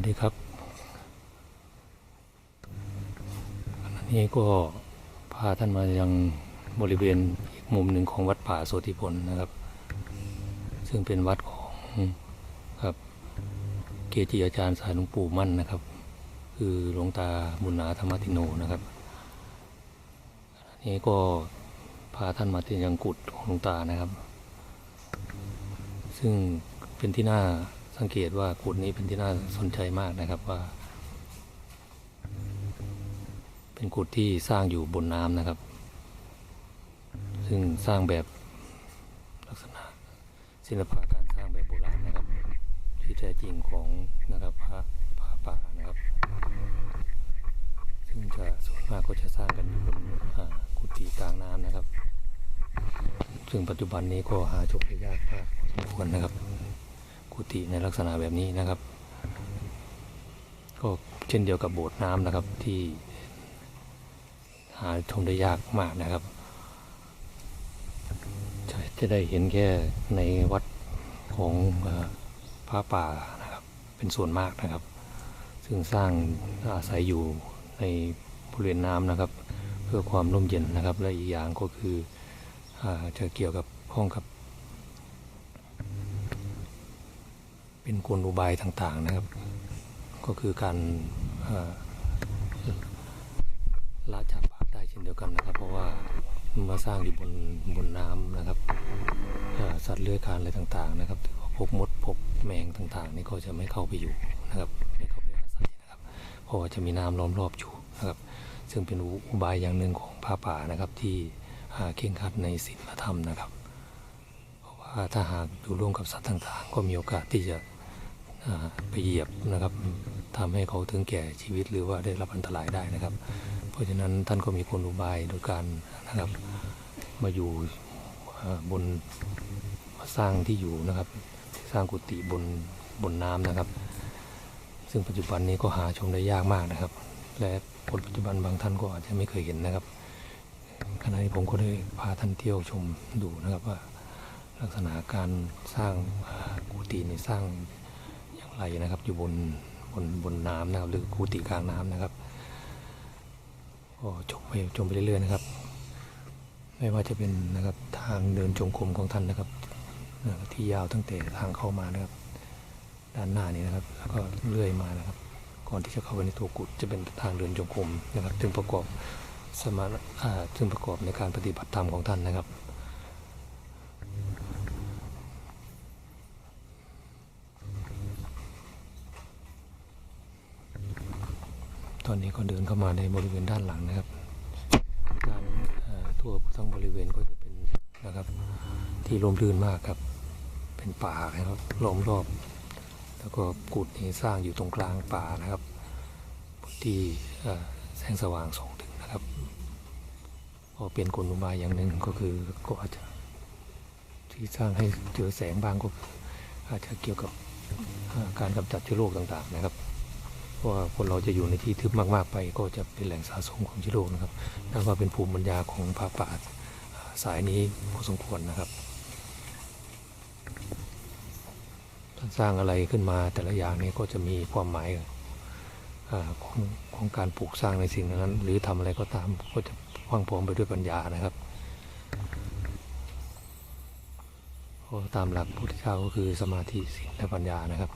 วัสดีครับอันนี้ก็พาท่านมายังบริเวณอีกมุมหนึ่งของวัดป่าโสติพลนะครับ ซึ่งเป็นวัดของครับเกจิอาจารย์สายหลวงปู่มั่นนะครับ คือหลวงตาบุญนาธรรมติโนนะครับนนี้ก็พาท่านมาที่ยังกุฏของหลวงตานะครับ ซึ่งเป็นที่น่า สังเกตว่ากุฏนี้เป็นที่น่าสนใจมากนะครับว่า เป็นกุฏที่สร้างอยู่บนน้ำนะครับ ซึ่งสร้างแบบลักษณะศิลปะการสร้างแบบโบราณนะครับ ที่แท้จริงของนะครับพระพระป่านะครับ ซึ่งจะส่วนมากก็จะสร้างกันอยู่บนอ่ากุฏิกลางน้ำนะครับ ซึ่งปัจจุบันนี้ก็หาชมได้ยากมากพอสมควรนะครับ กุฏิในลักษณะแบบนี้นะครับ ก็เช่นเดียวกับโบสถ์น้ำนะครับที่หาชมได้ยากมากนะครับจะจะได้เห็นแค่ในวัดของพระป่านะครับเป็นส่วนมากนะครับ ซึ่งสร้างอาศัยอยู่ในบริเวณน้ำนะครับ เพื่อความร่มเย็นนะครับ และอีกอย่างก็คืออาจะเกี่ยวกับข้องกับ เป็นกลอุบายต่างๆนะครับ ก็คือการละจากบาปได้เช่นเดียวกันนะครับ เพราะว่ามาสร้างอยู่บนบนน้ำนะครับสัตว์เลื้อยคลานอะไรต่างๆ นะครับพวกมดพวกแมงต่างๆ นี่ก็จะไม่เข้าไปอยู่นะครับไม่เข้าไปอาศัยนะครับ เพราะว่าจะมีน้ำล้อมรอบอยู่นะครับ ซึ่งเป็นอุบายอย่างหนึ่งของผ้าป่านะครับที่อาเข่งครัดในศีลธรรมนะครับ ถ้าหากอยู่ร่วมกับสัตว์ต่างๆ ก็มีโอกาสที่จะไปเหยียบนะครับทำให้เขาถึงแก่ชีวิตหรือว่าได้รับอันตรายได้นะครับ เพราะฉะนั้นท่านก็มีคนอุบายโดยการนะครับมาอยู่บนมาสร้างที่อยู่นะครับ สร้างกุฏิบนบนน้ำนะครับ ซึ่งปัจจุบันนี้ก็หาชมได้ยากมากนะครับ และคนปัจจุบันบางท่านก็อาจจะไม่เคยเห็นนะครับขณะนี้ผมก็ได้พาท่านเที่ยวชมดูนะครับว่า ลักษณะการสร้างกุฏินี่สร้างอย่างไรนะครับ อยู่บนบนบนน้ำนะครับหรือกุฏิกลางน้ำนะครับก็ชมไปชมไปเรื่อยๆนะครับ ไม่ว่าจะเป็นนะครับทางเดินจงกรมของท่านนะครับ ที่ยาวตั้งแต่ทางเข้ามานะครับ ด้านหน้านี้นะครับ แล้วก็เลื่อยมานะครับ ก่อนที่จะเข้าไปในตัวกุฏจะเป็นทางเดินจงกรมนะครับซึ่งประกอบสมาอ่าซึ่งประกอบในการปฏิบัติธรรมของท่านนะครับ ต อนนี้ก็เดินเข้ามาในบริเวณด้านหลังนะครับด้านทั่วทั้งบริเวณก็จะเป็นนะครับ ที่ร่มรื่นมากครับ เป็นป่านะครับล้อมรอบ แล้วก็กุฏนี้สร้างอยู่ตรงกลางป่านะครับที่เอ่แสงสว่างส่องถึงนะครับพอเป็นกลอุบายอย่างหนึ่งก็คือก็อาจจะที่สร้างให้เจอแสงบ้างก็อาจจะเกี่ยวกับการกำจัดเชื้อโรคต่างๆนะครับ เพราะว่าคนเราจะอยู่ในที่ทึบมากๆไป ก็จะเป็นแหล่งสะสมของเชื้อโรคนะครับนับว่าเป็นภูมิปัญญาของพระป่าสายนี้พอสมควรนะครับท่านสร้างอะไรขึ้นมาแต่ละอย่างนี้ก็จะมีความหมายอของของการปลูกสร้างในสิ่งนั้น หรือทำอะไรก็ตามก็จะพรังพร้อมไปด้วยปัญญานะครับตามหลักพุทธเจ้าก็คือสมาธิศีลและปัญญานะครับ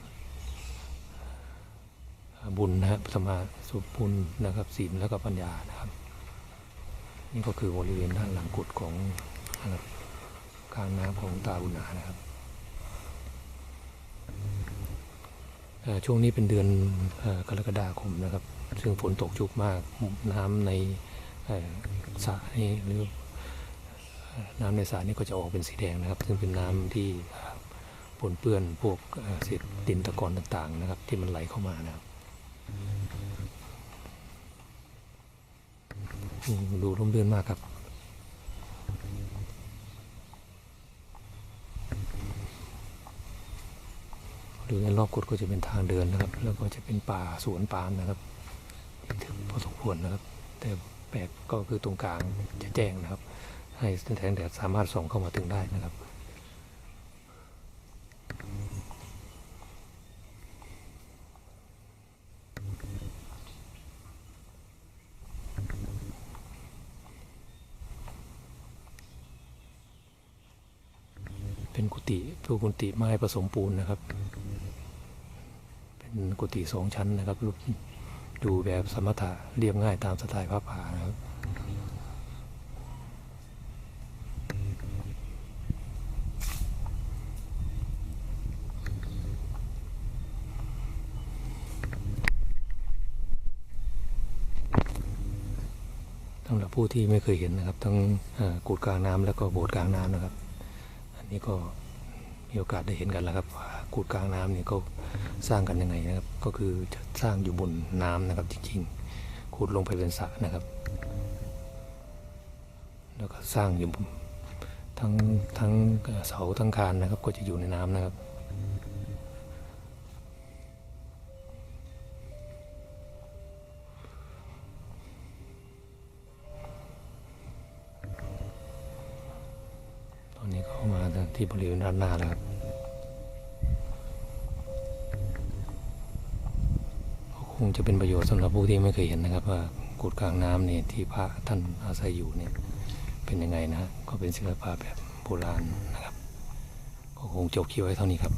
บุญนะครับสมาสุบุญนะครับศีลแล้วก็ปัญญานะครับ นี่ก็คือบริเวณด้านหลังกุฏของนะคลางน้ำของตาบุญนานะครับช่วงนี้เป็นเดือนกรกฎาคมนะครับ ซึ่งฝนตกชุกมากน้ำในสระนี่หรือน้ำในสระนี่ก็จะออกเป็นสีแดงนะครับ ซึ่งเป็นน้ำที่ปนเปื้อนพวกเศษดินตะกอนต่างๆนะครับ ที่มันไหลเข้ามานะครับ ดูร่มรื่นมากครับดูในรอบกุดก็จะเป็นทางเดินนะครับ แล้วก็จะเป็นป่าสวนปาล์มนะครับถึงพอสมควรนะครับ แต่แปลกก็คือตรงกลางจะแจ้งนะครับ ให้แสงแดดสามารถส่องเข้ามาถึงได้นะครับ เป็นกุฏิเป็นกุฏิไม้ผสมปูนนะครับ เป็นกุฏิสองชั้นนะครับรูปดูแบบสมถะเรียบง่ายตามสไตล์พระป่านะครับสำหรับผู้ที่ไม่เคยเห็นนะครับ ทั้งเอ่อกูดกลางน้ำแล้วก็โบสถ์กลางน้ำนะครับ นี่ก็มีโอกาสได้เห็นกันแล้วครับว่ากูดกลางน้ำนี่เขาสร้างกันยังไงนะครับ ก็คือจะสร้างอยู่บนน้ำนะครับจริงๆขุดลงไปเป็นสระนะครับ แล้วก็สร้างอยู่บนทั้งทั้งเอ่อเสาทั้งคานนะครับ ก็จะอยู่ในน้ำนะครับ ที่บริเวณด้านหน้าแล้วครับก็คงจะเป็นประโยชน์สำหรับผู้ที่ไม่เคยเห็นนะครับ ว่ากุดกลางน้ำเนี่ยที่พระท่านอาศัยอยู่เนี่ยเป็นยังไงนะฮะก็เป็นศิลปะแบบโบราณนะครับ ก็คงจบคลิปไว้เท่านี้ครับ